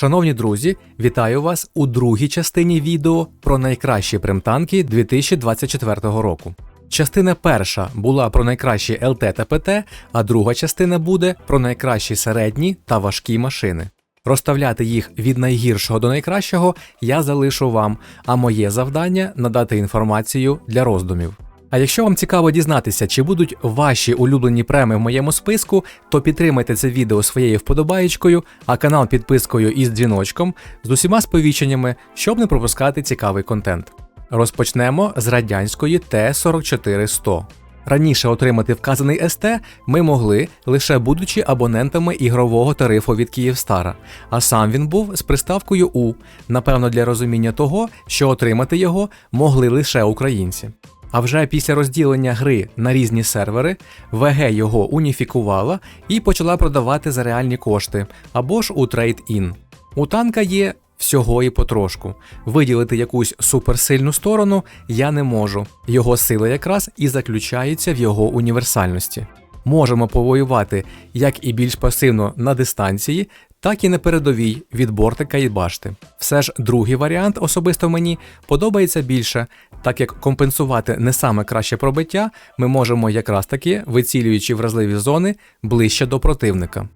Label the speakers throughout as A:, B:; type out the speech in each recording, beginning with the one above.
A: Шановні друзі, вітаю вас у другій частині відео про найкращі примтанки 2024 року. Частина перша була про найкращі ЛТ та ПТ, а друга частина буде про найкращі середні та важкі машини. Розставляти їх від найгіршого до найкращого я залишу вам, а моє завдання надати інформацію для роздумів. А якщо вам цікаво дізнатися, чи будуть ваші улюблені преми в моєму списку, то підтримайте це відео своєю вподобаєчкою, а канал підпискою із дзвіночком з усіма сповіщеннями, щоб не пропускати цікавий контент. Розпочнемо з радянської Т-44100. Раніше отримати вказаний СТ ми могли, лише будучи абонентами ігрового тарифу від Київстара, а сам він був з приставкою У, напевно, для розуміння того, що отримати його могли лише українці. А вже після розділення гри на різні сервери ВГ його уніфікувала і почала продавати за реальні кошти або ж у трейд-ін. У танка є всього і потрошку. Виділити якусь суперсильну сторону я не можу. Його сила якраз і заключається в його універсальності. Можемо повоювати як і більш пасивно на дистанції, так і на передовій від бортика і башти. Все ж другий варіант особисто мені подобається більше, так як компенсувати не саме краще пробиття ми можемо якраз таки вицілюючи вразливі зони ближче до противника.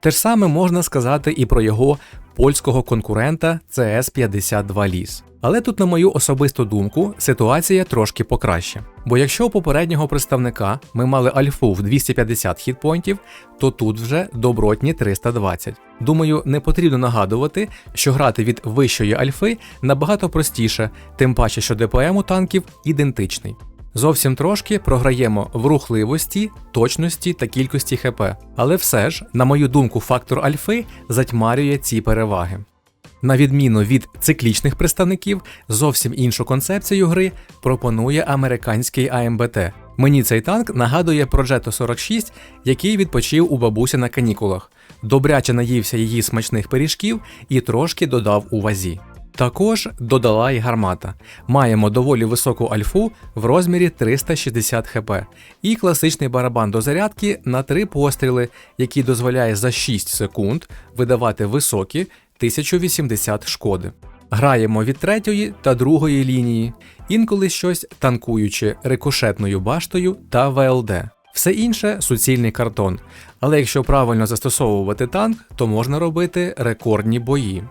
A: Те ж саме можна сказати і про його польського конкурента CS52 Ліс. Але тут, на мою особисту думку, ситуація трошки покраще. Бо якщо у попереднього представника ми мали альфу в 250 хітпойнтів, то тут вже добротні 320. Думаю, не потрібно нагадувати, що грати від вищої альфи набагато простіше, тим паче, що ДПМ у танків ідентичний. Зовсім трошки програємо в рухливості, точності та кількості ХП. Але все ж, на мою думку, фактор альфи затьмарює ці переваги. На відміну від циклічних представників, зовсім іншу концепцію гри пропонує американський АМБТ. Мені цей танк нагадує про Jetto 46, який відпочив у бабусі на канікулах, добряче наївся її смачних пиріжків і трошки додав у вазі. Також додала й гармата. Маємо доволі високу альфу в розмірі 360 хп і класичний барабан до зарядки на 3 постріли, який дозволяє за 6 секунд видавати високі 1080 шкоди. Граємо від третьої та другої лінії, інколи щось танкуючи рикошетною баштою та ВЛД. Все інше суцільний картон. Але якщо правильно застосовувати танк, то можна робити рекордні бої.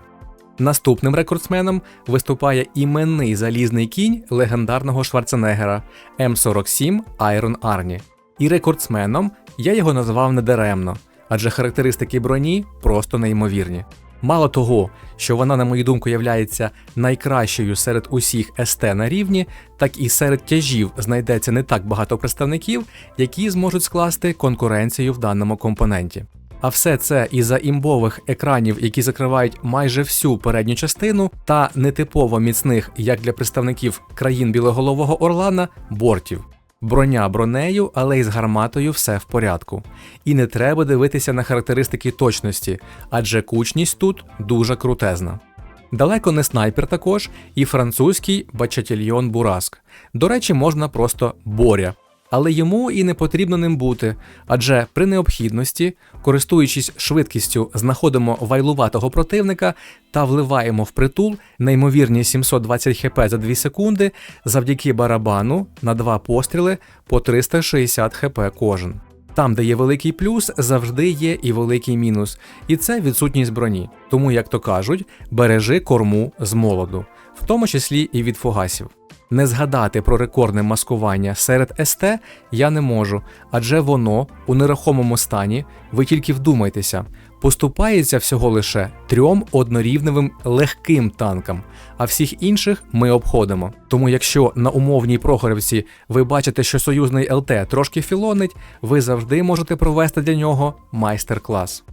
A: Наступним рекордсменом виступає іменний залізний кінь легендарного Шварценеггера М47 Iron Arnie. І рекордсменом я його назвав недаремно, адже характеристики броні просто неймовірні. Мало того, що вона, на мою думку, являється найкращою серед усіх СТ на рівні, так і серед тяжів знайдеться не так багато представників, які зможуть скласти конкуренцію в даному компоненті. А все це із-за імбових екранів, які закривають майже всю передню частину, та нетипово міцних, як для представників країн білоголового Орлана, бортів. Броня бронею, але із гарматою все в порядку. І не треба дивитися на характеристики точності, адже кучність тут дуже крутезна. Далеко не снайпер також, і французький бачательйон Бураск. До речі, можна просто боря. Але йому і не потрібно ним бути, адже при необхідності, користуючись швидкістю, знаходимо вайлуватого противника та вливаємо в притул неймовірні 720 хп за 2 секунди завдяки барабану на два постріли по 360 хп кожен. Там, де є великий плюс, завжди є і великий мінус, і це відсутність броні. Тому, як то кажуть, бережи корму з молоду, в тому числі і від фугасів. Не згадати про рекордне маскування серед СТ я не можу, адже воно у нерухомому стані, ви тільки вдумайтеся, поступається всього лише трьом однорівневим легким танкам, а всіх інших ми обходимо. Тому, якщо на умовній Прохорівці ви бачите, що союзний ЛТ трошки філонить, ви завжди можете провести для нього майстер-клас.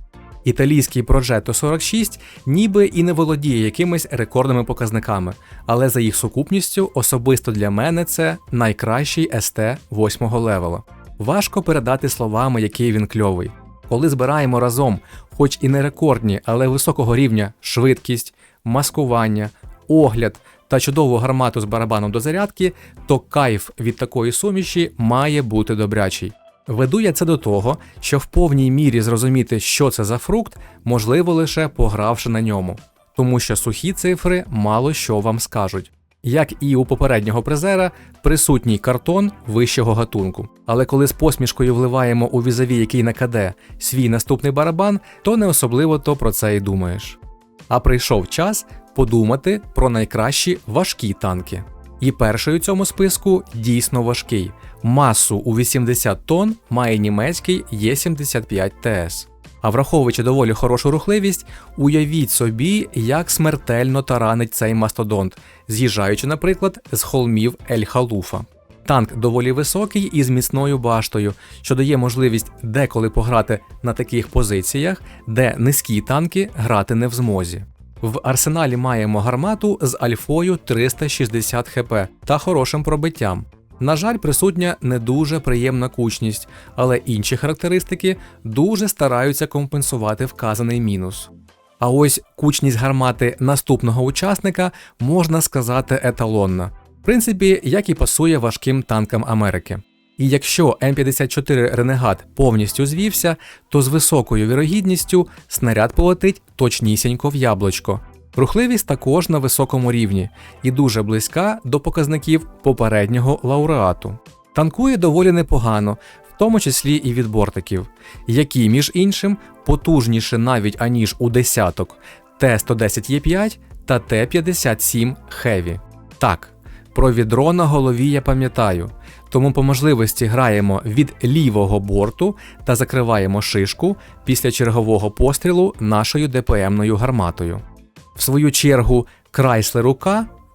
A: Італійський Progetto 46 ніби і не володіє якимись рекордними показниками, але за їх сукупністю особисто для мене це найкращий СТ 8 левела. Важко передати словами, який він кльовий. Коли збираємо разом, хоч і не рекордні, але високого рівня швидкість, маскування, огляд та чудову гармату з барабаном до зарядки, то кайф від такої суміші має бути добрячий. Веду я це до того, що в повній мірі зрозуміти, що це за фрукт, можливо лише погравши на ньому, тому що сухі цифри мало що вам скажуть. Як і у попереднього призера, присутній картон вищого гатунку. Але коли з посмішкою вливаємо у візаві, який накаде свій наступний барабан, то не особливо то про це і думаєш. А прийшов час подумати про найкращі важкі танки. І перший у цьому списку дійсно важкий. Масу у 80 тонн має німецький Є75 ТС. А враховуючи доволі хорошу рухливість, уявіть собі, як смертельно таранить цей мастодонт, з'їжджаючи, наприклад, з холмів Ель-Халуфа. Танк доволі високий і з міцною баштою, що дає можливість деколи пограти на таких позиціях, де низькі танки грати не в змозі. В арсеналі маємо гармату з альфою 360 хп та хорошим пробиттям. На жаль, присутня не дуже приємна кучність, але інші характеристики дуже стараються компенсувати вказаний мінус. А ось кучність гармати наступного учасника можна сказати еталонна, в принципі, як і пасує важким танкам Америки. І якщо М54 Ренегат повністю звівся, то з високою вірогідністю снаряд полетить точнісінько в яблучко. Рухливість також на високому рівні і дуже близька до показників попереднього лауреату. Танкує доволі непогано, в тому числі і від бортиків, які, між іншим, потужніше навіть аніж у десяток Т-110Е5 та Т-57 Heavy. Так, про відро на голові я пам'ятаю, тому по можливості граємо від лівого борту та закриваємо шишку після чергового пострілу нашою ДПМною гарматою. В свою чергу, Крайслер УК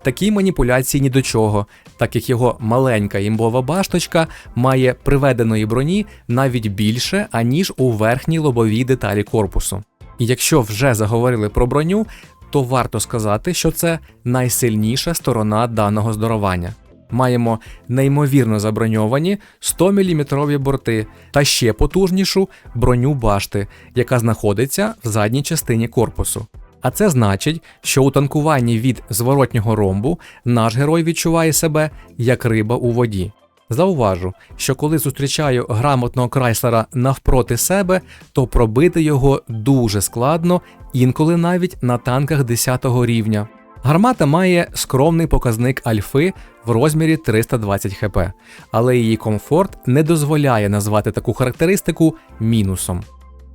A: такі маніпуляції ні до чого, так як його маленька імбова башточка має приведеної броні навіть більше, аніж у верхній лобовій деталі корпусу. І якщо вже заговорили про броню, то варто сказати, що це найсильніша сторона даного здорування. Маємо неймовірно заброньовані 100-мм борти та ще потужнішу броню башти, яка знаходиться в задній частині корпусу. А це значить, що у танкуванні від зворотнього ромбу наш герой відчуває себе як риба у воді. Зауважу, що коли зустрічаю грамотного крайслера навпроти себе, то пробити його дуже складно, інколи навіть на танках 10 го рівня. Гармата має скромний показник альфи в розмірі 320 хп, але її комфорт не дозволяє назвати таку характеристику мінусом.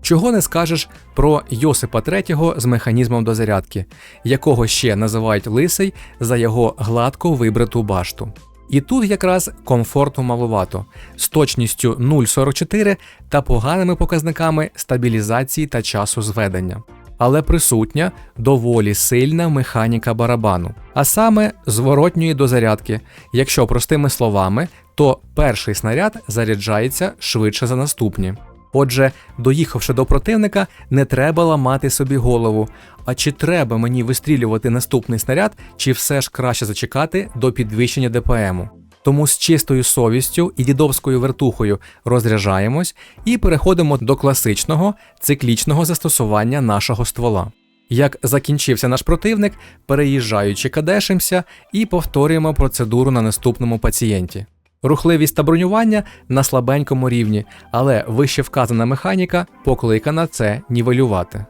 A: Чого не скажеш про Йосипа III з механізмом дозарядки, якого ще називають лисий за його гладко вибриту башту. І тут якраз комфорту малувато, з точністю 0,44 та поганими показниками стабілізації та часу зведення. Але присутня доволі сильна механіка барабану, а саме зворотньої дозарядки. Якщо простими словами, то перший снаряд заряджається швидше за наступні. Отже, доїхавши до противника, не треба ламати собі голову. А чи треба мені вистрілювати наступний снаряд, чи все ж краще зачекати до підвищення ДПМу? Тому з чистою совістю і дідовською вертухою розряджаємось і переходимо до класичного циклічного застосування нашого ствола. Як закінчився наш противник, переїжджаючи кадешимся і повторюємо процедуру на наступному пацієнті. Рухливість та бронювання на слабенькому рівні, але вище вказана механіка покликана це нівелювати.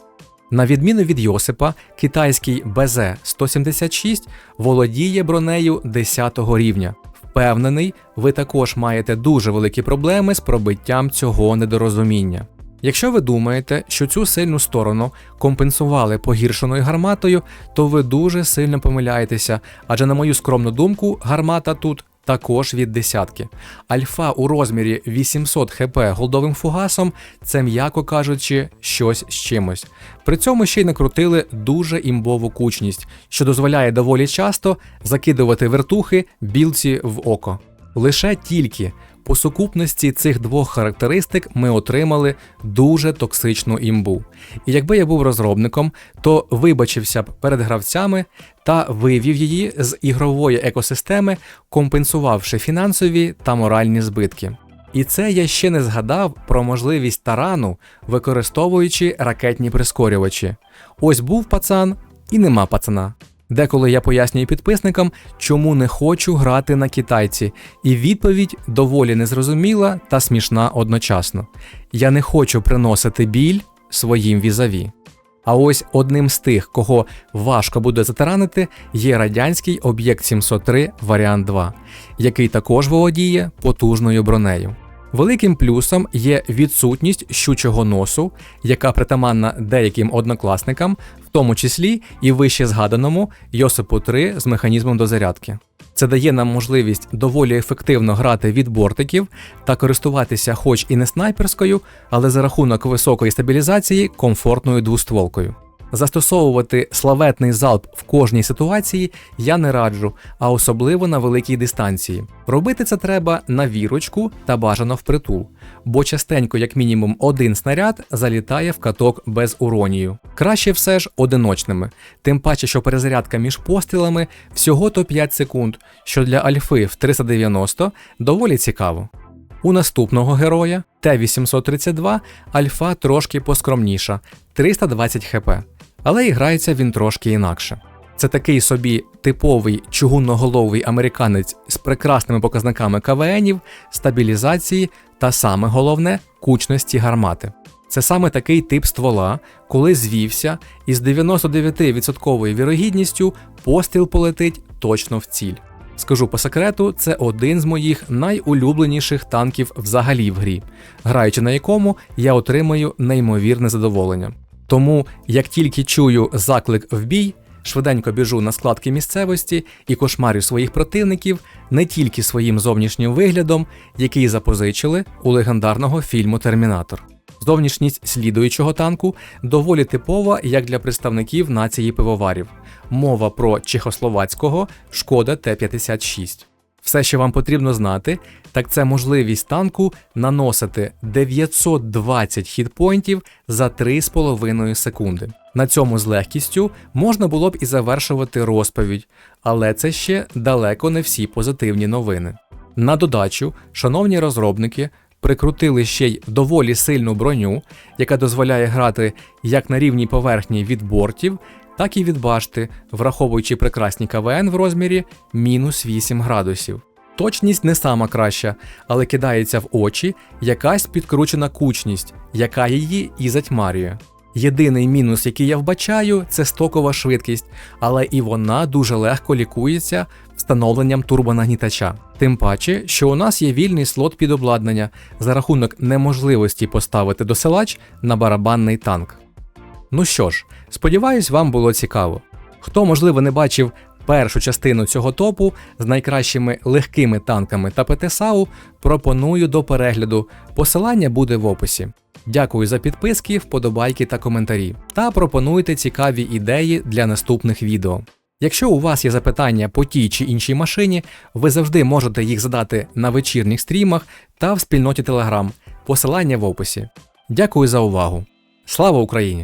A: На відміну від Йосипа, китайський БЗ-176 володіє бронею 10 рівня. Впевнений, ви також маєте дуже великі проблеми з пробиттям цього недорозуміння. Якщо ви думаєте, що цю сильну сторону компенсували погіршеною гарматою, то ви дуже сильно помиляєтеся, адже, на мою скромну думку, гармата тут також від десятки. Альфа у розмірі 800 хп голдовим фугасом це, м'яко кажучи, щось з чимось. При цьому ще й накрутили дуже імбову кучність, що дозволяє доволі часто закидувати вертухи білці в око. Лише тільки по сукупності цих двох характеристик ми отримали дуже токсичну імбу. І якби я був розробником, то вибачився б перед гравцями та вивів її з ігрової екосистеми, компенсувавши фінансові та моральні збитки. І це я ще не згадав про можливість тарану, використовуючи ракетні прискорювачі. Ось був пацан і нема пацана. Деколи я пояснюю підписникам, чому не хочу грати на китайці, і відповідь доволі незрозуміла та смішна одночасно. Я не хочу приносити біль своїм візаві. А ось одним з тих, кого важко буде затаранити, є радянський об'єкт 703 варіант 2, який також володіє потужною бронею. Великим плюсом є відсутність щучого носу, яка притаманна деяким однокласникам, тому числі і вище згаданому Йосипу 3 з механізмом дозарядки. Це дає нам можливість доволі ефективно грати від бортиків та користуватися, хоч і не снайперською, але за рахунок високої стабілізації комфортною двостволкою. Застосовувати славетний залп в кожній ситуації я не раджу, а особливо на великій дистанції. Робити це треба на вірочку та бажано впритул, бо частенько, як мінімум, один снаряд залітає в каток без уронію. Краще все ж одиночними, тим паче, що перезарядка між пострілами всього то 5 секунд, що для альфи в 390 доволі цікаво. У наступного героя Т-832 альфа трошки поскромніша 320 хп, але і грається він трошки інакше. Це такий собі типовий чугунноголовий американець з прекрасними показниками КВНів, стабілізації та саме головне кучності гармати. Це саме такий тип ствола, коли звівся, і з 99% вірогідністю постріл полетить точно в ціль. Скажу по секрету, це один з моїх найулюбленіших танків взагалі в грі, граючи на якому я отримую неймовірне задоволення. Тому, як тільки чую заклик в бій, швиденько біжу на складки місцевості і кошмарю своїх противників не тільки своїм зовнішнім виглядом, який запозичили у легендарного фільму Термінатор. Зовнішність слідуючого танку доволі типова як для представників нації пивоварів. Мова про чехословацького шкода Т-56. Все, що вам потрібно знати, так це можливість танку наносити 920 хітпойнтів за 3,5 секунди. На цьому з легкістю можна було б і завершувати розповідь, але це ще далеко не всі позитивні новини. На додачу, шановні розробники, прикрутили ще й доволі сильну броню, яка дозволяє грати як на рівній поверхні від бортів, так і від башти, враховуючи прекрасні КВН в розмірі мінус 8 градусів. Точність не сама краща, але кидається в очі якась підкручена кучність, яка її і затьмарює. Єдиний мінус, який я вбачаю, це стокова швидкість, але і вона дуже легко лікується встановленням турбонагнітача. Тим паче, що у нас є вільний слот під обладнання за рахунок неможливості поставити досилач на барабанний танк. Ну що ж, сподіваюсь, вам було цікаво. Хто, можливо, не бачив першу частину цього топу з найкращими легкими танками та ПТСАУ, пропоную до перегляду. Посилання буде в описі. Дякую за підписки, вподобайки та коментарі. Та пропонуйте цікаві ідеї для наступних відео. Якщо у вас є запитання по тій чи іншій машині, ви завжди можете їх задати на вечірніх стрімах та в спільноті Telegram. Посилання в описі. Дякую за увагу. Слава Україні!